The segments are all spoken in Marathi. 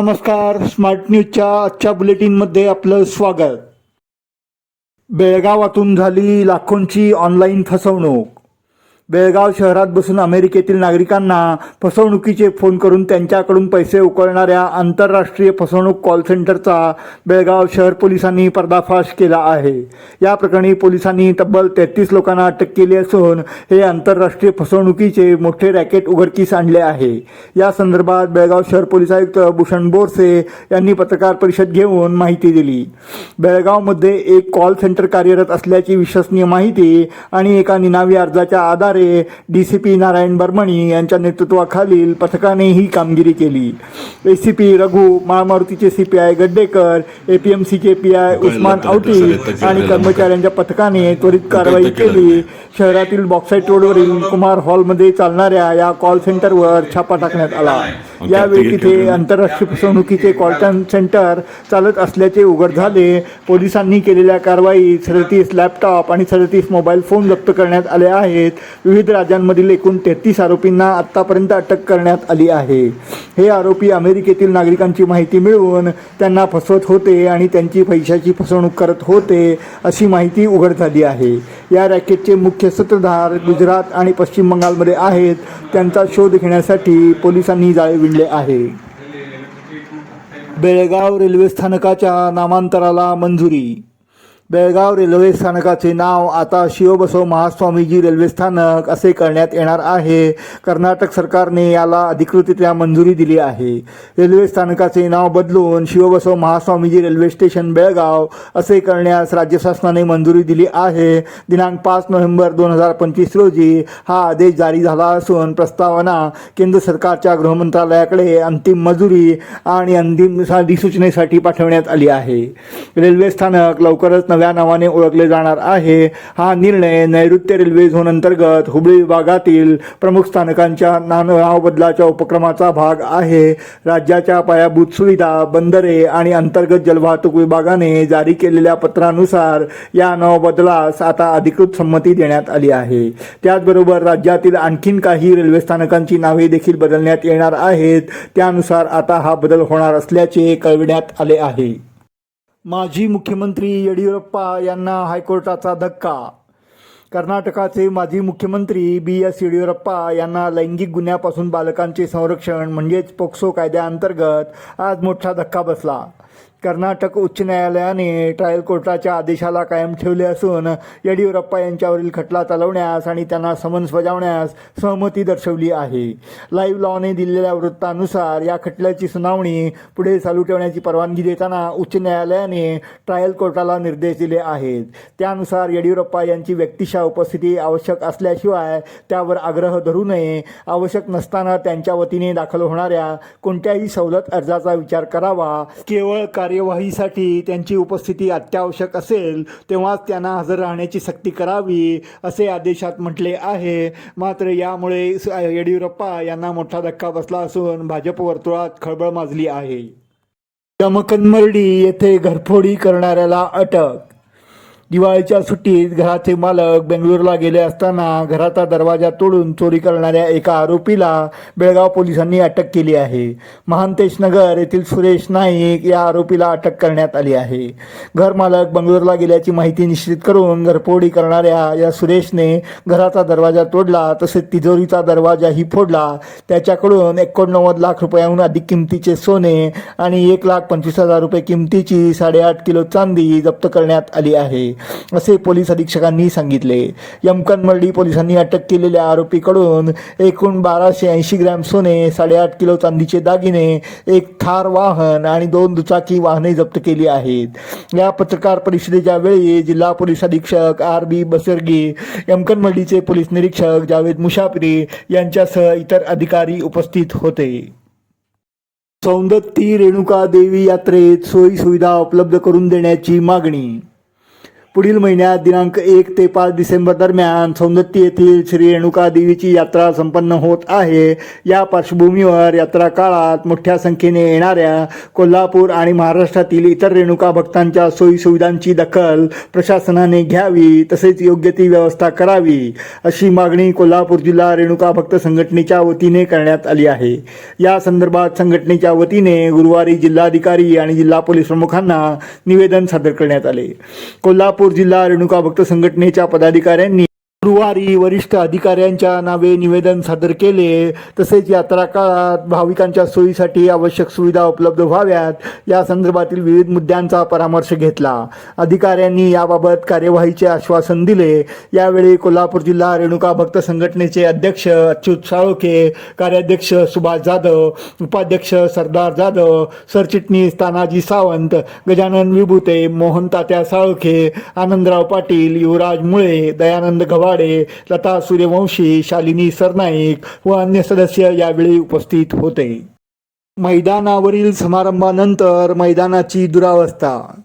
नमस्कार स्मार्ट न्यूजच्या आजच्या बुलेटिनमध्ये आपलं स्वागत. बेळगावातून झाली लाखोंची ऑनलाईन फसवणूक. बेळगाव शहरात बसून अमेरिकेतील नागरिकांना फसवणुकीचे फोन करून त्यांच्याकडून पैसे उकळणाऱ्या आंतरराष्ट्रीय फसवणूक कॉल सेंटरचा बेळगाव शहर पोलिसांनी पर्दाफाश केला आहे. या प्रकरणी पोलिसांनी तब्बल तेहतीस लोकांना अटक केली असून हे आंतरराष्ट्रीय फसवणुकीचे मोठे रॅकेट उघडकीस आणले आहे. या संदर्भात बेळगाव शहर पोलीस आयुक्त भूषण बोरसे यांनी पत्रकार परिषद घेऊन माहिती दिली. बेळगावमध्ये एक कॉल सेंटर कार्यरत असल्याची विश्वसनीय माहिती आणि एका निनावी अर्जाच्या आधारे D C P Narayan Barmani यांच्या नेतृत्वाखालील पथकाने ही कामगिरी केली. A C P Raghu महामारुतीचे C P I Gaddekar A P M सीचे पी आय उस्मान औटी आणि कर्मचाऱ्यांच्या पथकाने त्वरित कारवाई केली. शहरातील बॉक्साईट रोडवरील कुमार हॉलमध्ये चालणाऱ्या या कॉल सेंटरवर छापा टाकण्यात आला. यावेळी तिथे आंतरराष्ट्रीय फसवणुकीचे कॉल सेंटर चालत असल्याचे उघड झाले. पोलिसांनी केलेल्या कारवाईत सदतीस लॅपटॉप आणि सदतीस मोबाईल फोन जप्त करण्यात आले आहेत. विविध राज्यांमधील एकूण तेहतीस आरोपींना आत्तापर्यंत अटक करण्यात आली आहे. हे आरोपी अमेरिकेतील नागरिकांची माहिती मिळवून त्यांना फसवत होते आणि त्यांची पैशाची फसवणूक करत होते अशी माहिती उघड झाली आहे. या रॅकेटचे मुख्य सूत्रधार गुजरात आणि पश्चिम बंगालमध्ये आहेत. त्यांचा शोध घेण्यासाठी पोलिसांनी जाळे विणले आहे. बेळगाव रेल्वे स्थानकाच्या नामांतराला मंजुरी बेळगाव रेल्वे स्थानकाचे नाव आता शिवबसव महास्वामीजी रेल्वे स्थानक असे करण्यात येणार आहे. कर्नाटक सरकारने याला अधिकृतरित्या मंजुरी दिली आहे. रेल्वे स्थानकाचे नाव बदलून शिवबसव महास्वामीजी रेल्वे स्टेशन बेळगाव असे करण्यास राज्य शासनाने मंजुरी दिली आहे. दिनांक पाच नोव्हेंबर दोन हजार पंचवीस रोजी हा आदेश जारी झाला असून प्रस्तावना केंद्र सरकारच्या गृहमंत्रालयाकडे अंतिम मंजुरी आणि अंतिम अधिसूचनेसाठी पाठवण्यात आली आहे. रेल्वे स्थानक लवकरच नव्या नावाने ओळखले जाणार आहे. हा निर्णय नैऋत्य रेल्वे झोन अंतर्गत हुबळी विभागातील प्रमुख स्थानकांच्या नाव बदलाच्या उपक्रमाचा भाग आहे. राज्याच्या पायाभूत सुविधा बंदरे आणि अंतर्गत जलवाहतूक विभागाने जारी केलेल्या पत्रानुसार या नाव बदलास आता अधिकृत संमती देण्यात आली आहे. त्याचबरोबर राज्यातील आणखीन काही रेल्वे स्थानकांची नावे देखील बदलण्यात येणार आहेत. त्यानुसार आता हा बदल होणार असल्याचे कळविण्यात आले आहे. माजी मुख्यमंत्री येडियुरप्पा यांना हायकोर्टाचा धक्का. कर्नाटकाचे माजी मुख्यमंत्री बी एस येडियुरप्पा यांना लैंगिक गुन्ह्यापासून बालकांचे संरक्षण म्हणजेच पोक्सो कायद्याअंतर्गत आज मोठा धक्का बसला. कर्नाटक उच्च न्यायालयाने ट्रायल कोर्टाच्या आदेशाला कायम ठेवले असून येडियुरप्पा यांच्यावरील खटला चालवण्यास आणि त्यांना समन्स बजावण्यास सहमती दर्शवली आहे. लाईव्ह लॉने दिलेल्या वृत्तानुसार या खटल्याची सुनावणी पुढे चालू ठेवण्याची परवानगी देताना उच्च न्यायालयाने ट्रायल कोर्टाला निर्देश दिले आहेत. त्यानुसार येडियुरप्पा यांची व्यक्तिशा उपस्थिती आवश्यक असल्याशिवाय त्यावर आग्रह धरू नये. आवश्यक नसताना त्यांच्या वतीने दाखल होणाऱ्या कोणत्याही सवलत अर्जाचा विचार करावा. केवळ कार्यवाहीसाठी त्यांची उपस्थिती अत्यावश्यक असेल तेव्हाच त्यांना हजर राहण्याची सक्ती करावी असे आदेशात म्हटले आहे. मात्र यामुळे येडियुरप्पा यांना मोठा धक्का बसला असून भाजप वर्तुळात खळबळ माजली आहे. दमकनमर्डी येथे घरफोडी करणाऱ्याला अटक दिवाळीच्या सुट्टीत घराचे मालक बेंगळूरला गेले असताना घराचा दरवाजा तोडून चोरी करणाऱ्या एका आरोपीला बेळगाव पोलिसांनी अटक केली आहे. महांतेश नगर येथील सुरेश नाईक या आरोपीला अटक करण्यात आली आहे. घरमालक बंगळूरला गेल्याची माहिती निश्चित करून घरफोडी करणाऱ्या या सुरेशने घराचा दरवाजा तोडला तसेच तिजोरीचा दरवाजाही फोडला. त्याच्याकडून एकोणनव्वद लाख रुपयाहून अधिक किमतीचे सोने आणि एक लाख पंचवीस हजार रुपये किमतीची साडेआठ किलो चांदी जप्त करण्यात आली आहे. असे पोलीस अधीक्षकांनी सांगितले. यमकनमर्डी पोलिसांनी अटक केलेल्या आरोपीकडून एकूण बाराशे ऐंशी ग्रॅम सोने साडेआठ किलो चांदीचे दागिने एक थार वाहन आणि दोन दुचाकी वाहने जप्त केली आहेत. या पत्रकार परिषदेच्या वेळी जिल्हा पोलीस अधीक्षक आर बी बसर्गी यमकनमर्डीचे पोलीस निरीक्षक जावेद मुशाफरी यांच्यासह इतर अधिकारी उपस्थित होते. सौंदत्ती रेणुका देवी यात्रेत सोयी सुविधा उपलब्ध करून देण्याची मागणी पुढील महिन्यात दिनांक एक ते पाच डिसेंबर दरम्यान सौंदत्ती येथील श्री रेणुका देवीची यात्रा संपन्न होत आहे. या पार्श्वभूमीवर यात्रा काळात मोठ्या संख्येने येणाऱ्या कोल्हापूर आणि महाराष्ट्रातील इतर रेणुका भक्तांच्या सोयीसुविधांची दखल प्रशासनाने घ्यावी तसेच योग्य ती व्यवस्था करावी अशी मागणी कोल्हापूर जिल्हा रेणुका भक्त संघटनेच्या वतीने करण्यात आली आहे. या संदर्भात संघटनेच्या वतीने गुरुवारी जिल्हाधिकारी आणि जिल्हा पोलीस प्रमुखांना निवेदन सादर करण्यात आले. कोल्हापूर जिल्हा रेणुका भक्त संघटनेच्या पदाधिकाऱ्यांनी गुरुवारी वरिष्ठ अधिकाऱ्यांच्या नावे निवेदन सादर केले. तसेच यात्रा काळात भाविकांच्या सोयीसाठी आवश्यक सुविधा उपलब्ध व्हाव्यात. या संदर्भातील विविध मुद्द्यांचा परामर्श घेतला. अधिकाऱ्यांनी याबाबत कार्यवाहीचे आश्वासन दिले. यावेळी कोल्हापूर जिल्हा रेणुका भक्त संघटनेचे अध्यक्ष अच्युत साळोखे कार्याध्यक्ष सुभाष जाधव उपाध्यक्ष सरदार जाधव सरचिटणीस तानाजी सावंत गजानन विभूते मोहन तात्या साळोखे आनंदराव पाटील युवराज मुळे दयानंद गव्हाडे लता सूर्यवंशी शालिनी सरनाईक व अन्य सदस्य यावेळी उपस्थित होते. मैदानावरील समारंभानंतर मैदानाची दुरावस्था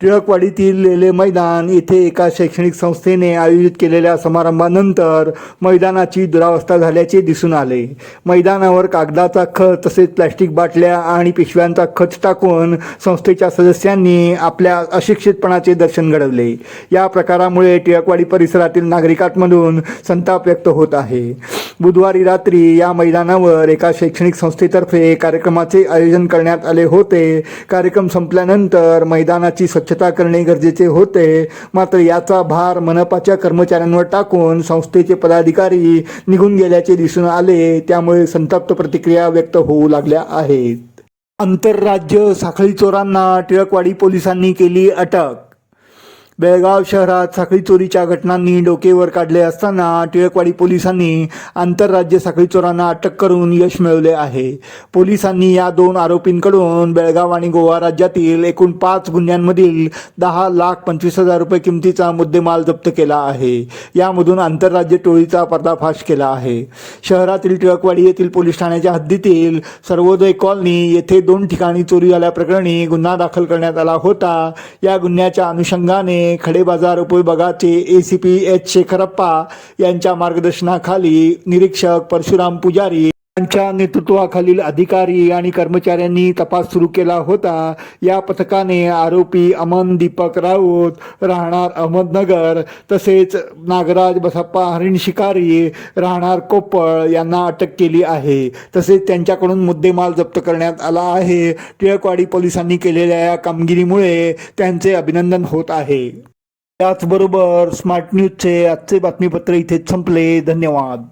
टिळकवाडीतील लेले मैदान येथे एका शैक्षणिक संस्थेने आयोजित केलेल्या समारंभानंतर मैदानाची दुरावस्था झाल्याचे दिसून आले. मैदानावर कागदाचा खत तसेच प्लॅस्टिक बाटल्या आणि पिशव्यांचा खच टाकून संस्थेच्या सदस्यांनी आपल्या अशिक्षितपणाचे दर्शन घडवले. या प्रकारामुळे टिळकवाडी परिसरातील नागरिकांमधून संताप व्यक्त होत आहे. बुधवारी रात्री या मैदानावर एका शैक्षणिक संस्थेतर्फे कार्यक्रमाचे आयोजन करण्यात आले होते. कार्यक्रम संपल्यानंतर मैदानाची स्वच्छता करणे गरजेचे होते. मात्र याचा भार मनपाच्या कर्मचाऱ्यांवर टाकून संस्थेचे पदाधिकारी निघून गेल्याचे दिसून आले. त्यामुळे संतप्त प्रतिक्रिया व्यक्त होऊ लागल्या आहेत. आंतरराज्य साखळी चोरांना टिळकवाडी पोलिसांनी केली अटक बेळगाव शहरात साखळी चोरीच्या घटनांनी डोकेवर काढले असताना टिळकवाडी पोलिसांनी आंतरराज्य साखळी चोरांना अटक करून यश मिळवले आहे. पोलिसांनी या दोन आरोपींकडून बेळगाव आणि गोवा राज्यातील एकूण पाच गुन्ह्यांमधील दहा लाख पंचवीस हजार रुपये किमतीचा मुद्देमाल जप्त केला आहे. यामधून आंतरराज्य टोळीचा पर्दाफाश केला आहे. शहरातील टिळकवाडी येथील पोलीस ठाण्याच्या हद्दीतील सर्वोदय कॉलनी येथे दोन ठिकाणी चोरी झाल्याप्रकरणी गुन्हा दाखल करण्यात आला होता. या गुन्ह्याच्या अनुषंगाने Khadebazar उपविभागाचे A C P H Shekharappa यांच्या मार्गदर्शनाखाली निरीक्षक परशुराम पुजारी यांच्या नेतृत्वाखालील अधिकारी आणि कर्मचाऱ्यांनी तपास सुरू केला होता. या पथकाने आरोपी अमन दीपक राऊत राहणार अहमदनगर तसेच नागराज बसप्पा हरिण शिकारी राहणार कोप्पळ यांना अटक केली आहे. तसेच त्यांच्याकडून मुद्देमाल जप्त करण्यात आला आहे. टिळकवाडी पोलिसांनी केलेल्या या कामगिरीमुळे त्यांचे अभिनंदन होत आहे. त्याचबरोबर स्मार्ट न्यूजचे आजचे बातमीपत्र इथेच संपले. धन्यवाद.